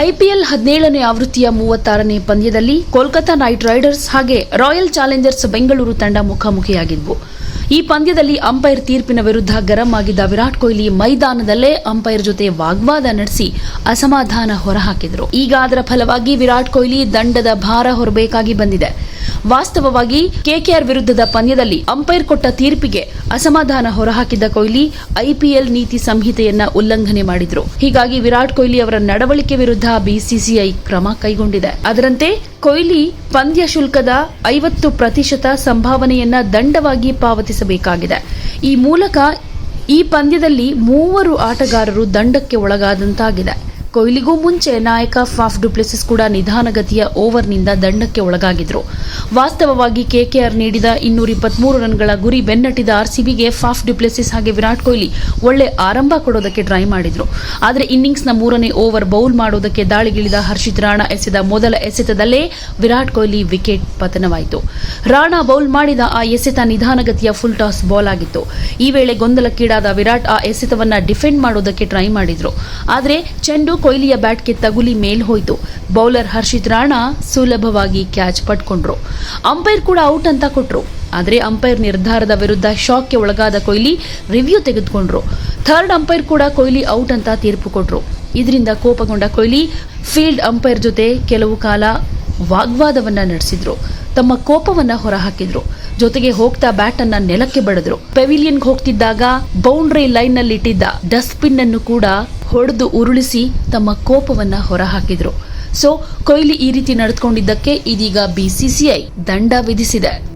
IPL ಹದಿನೇಳನೇ ಆವೃತ್ತಿಯ ಮೂವತ್ತಾರನೇ ಪಂದ್ಯದಲ್ಲಿ ಕೋಲ್ಕತಾ ನೈಟ್ ರೈಡರ್ಸ್ ಹಾಗೆ ರಾಯಲ್ ಚಾಲೆಂಜರ್ಸ್ ಬೆಂಗಳೂರು ತಂಡ ಮುಖಾಮುಖಿಯಾಗಿದ್ವು. ಈ ಪಂದ್ಯದಲ್ಲಿ ಅಂಪೈರ್ ತೀರ್ಪಿನ ವಿರುದ್ಧ ಗರಂ ಆಗಿದ್ದ ವಿರಾಟ್ ಕೊಹ್ಲಿ ಮೈದಾನದಲ್ಲೇ ಅಂಪೈರ್ ಜೊತೆ ವಾಗ್ವಾದ ನಡೆಸಿ ಅಸಮಾಧಾನ ಹೊರಹಾಕಿದರು. ಈಗ ಅದರ ಫಲವಾಗಿ ವಿರಾಟ್ ಕೊಹ್ಲಿ ದಂಡದ ಭಾರ ಹೊರಬೇಕಾಗಿ ಬಂದಿದೆ. ವಾಸ್ತವವಾಗಿ ಕೆಕೆಆರ್ ವಿರುದ್ಧದ ಪಂದ್ಯದಲ್ಲಿ ಅಂಪೈರ್ ಕೊಟ್ಟ ತೀರ್ಪಿಗೆ ಅಸಮಾಧಾನ ಹೊರಹಾಕಿದ್ದ ಕೊಹ್ಲಿ ಐಪಿಎಲ್ ನೀತಿ ಸಂಹಿತೆಯನ್ನ ಉಲ್ಲಂಘನೆ ಮಾಡಿದ್ರು. ಹೀಗಾಗಿ ವಿರಾಟ್ ಕೊಹ್ಲಿ ಅವರ ನಡವಳಿಕೆ ವಿರುದ್ಧ ಬಿಸಿಸಿಐ ಕ್ರಮ ಕೈಗೊಂಡಿದೆ. ಅದರಂತೆ ಕೊಹ್ಲಿ ಪಂದ್ಯ ಶುಲ್ಕದ ಐವತ್ತು ಪ್ರತಿಶತ ಸಂಭಾವನೆಯನ್ನ ದಂಡವಾಗಿ ಪಾವತಿಸಬೇಕಾಗಿದೆ. ಈ ಮೂಲಕ ಈ ಪಂದ್ಯದಲ್ಲಿ ಮೂವರು ಆಟಗಾರರು ದಂಡಕ್ಕೆ ಒಳಗಾದಂತಾಗಿದೆ. ಕೊಹ್ಲಿಗೂ ಮುಂಚೆ ನಾಯಕ ಫಾಫ್ ಡುಪ್ಲೆಸಿಸ್ ಕೂಡ ನಿಧಾನಗತಿಯ ಓವರ್ನಿಂದ ದಂಡಕ್ಕೆ ಒಳಗಾಗಿದ್ರು. ವಾಸ್ತವವಾಗಿ ಕೆಕೆಆರ್ ನೀಡಿದ ಇನ್ನೂರ ಇಪ್ಪತ್ಮೂರು ರನ್ಗಳ ಗುರಿ ಬೆನ್ನಟ್ಟಿದ ಆರ್ಸಿಬಿಗೆ ಫಾಫ್ ಡುಪ್ಲೆಸಿಸ್ ಹಾಗೆ ವಿರಾಟ್ ಕೊಹ್ಲಿ ಒಳ್ಳೆ ಆರಂಭ ಕೊಡೋದಕ್ಕೆ ಟ್ರೈ ಮಾಡಿದ್ರು. ಆದರೆ ಇನ್ನಿಂಗ್ಸ್ನ ಮೂರನೇ ಓವರ್ ಬೌಲ್ ಮಾಡೋದಕ್ಕೆ ದಾಳಿಗಿಳಿದ ಹರ್ಷಿತ್ ರಾಣಾ ಎಸೆದ ಮೊದಲ ಎಸೆತದಲ್ಲೇ ವಿರಾಟ್ ಕೊಹ್ಲಿ ವಿಕೆಟ್ ಪತನವಾಯಿತು. ರಾಣಾ ಬೌಲ್ ಮಾಡಿದ ಆ ಎಸೆತ ನಿಧಾನಗತಿಯ ಫುಲ್ ಟಾಸ್ ಬಾಲ್ ಆಗಿತ್ತು. ಈ ವೇಳೆ ಗೊಂದಲಕ್ಕೀಡಾದ ವಿರಾಟ್ ಆ ಎಸೆತವನ್ನ ಡಿಫೆಂಡ್ ಮಾಡೋದಕ್ಕೆ ಟ್ರೈ ಮಾಡಿದ್ರು. ಆದರೆ ಚೆಂಡು ಕೊಹ್ಲಿಯ ಬ್ಯಾಟ್ಗೆ ತಗುಲಿ ಮೇಲ್ ಹೋಯಿತು. ಬೌಲರ್ ಹರ್ಷಿತ್ ರಾಣಾ ಸುಲಭವಾಗಿ ಕ್ಯಾಚ್ ಪಟ್ಕೊಂಡ್ರು ಅಂಪೈರ್ ಕೂಡ ಔಟ್ ಅಂತ ಕೊಟ್ರು. ಆದರೆ ಅಂಪೈರ್ ನಿರ್ಧಾರದ ವಿರುದ್ಧ ಶಾಕ್ಗೆ ಒಳಗಾದ ಕೊಹ್ಲಿ ರಿವ್ಯೂ ತೆಗೆದುಕೊಂಡ್ರು. ಥರ್ಡ್ ಅಂಪೈರ್ ಕೂಡ ಕೊಹ್ಲಿ ಔಟ್ ಅಂತ ತೀರ್ಪು ಕೊಟ್ರು. ಇದರಿಂದ ಕೋಪಗೊಂಡ ಕೊಹ್ಲಿ ಫೀಲ್ಡ್ ಅಂಪೈರ್ ಜೊತೆ ಕೆಲವು ಕಾಲ ವಾಗ್ವಾದವನ್ನ ನಡೆಸಿದ್ರು. ತಮ್ಮ ಕೋಪವನ್ನ ಹೊರಹಾಕಿದ್ರು. ಜೊತೆಗೆ ಹೋಗ್ತಾ ಬ್ಯಾಟ್ ಅನ್ನ ನೆಲಕ್ಕೆ ಬಡದ್ರು. ಪೆವಿಲಿಯನ್ಗೆ ಹೋಗ್ತಿದ್ದಾಗ ಬೌಂಡ್ರಿ ಲೈನ್ನಲ್ಲಿ ಇಟ್ಟಿದ್ದ ಡಸ್ಟ್ಬಿನ್ ಅನ್ನು ಕೂಡ ಹೊಡೆದು ಉರುಳಿಸಿ ತಮ್ಮ ಕೋಪವನ್ನ ಹೊರಹಾಕಿದ್ರು. ಸೊ, ಕೊಹ್ಲಿ ಈ ರೀತಿ ನಡೆದುಕೊಂಡಿದ್ದಕ್ಕೆ ಇದೀಗ ಬಿಸಿಸಿಐ ದಂಡ ವಿಧಿಸಿದೆ.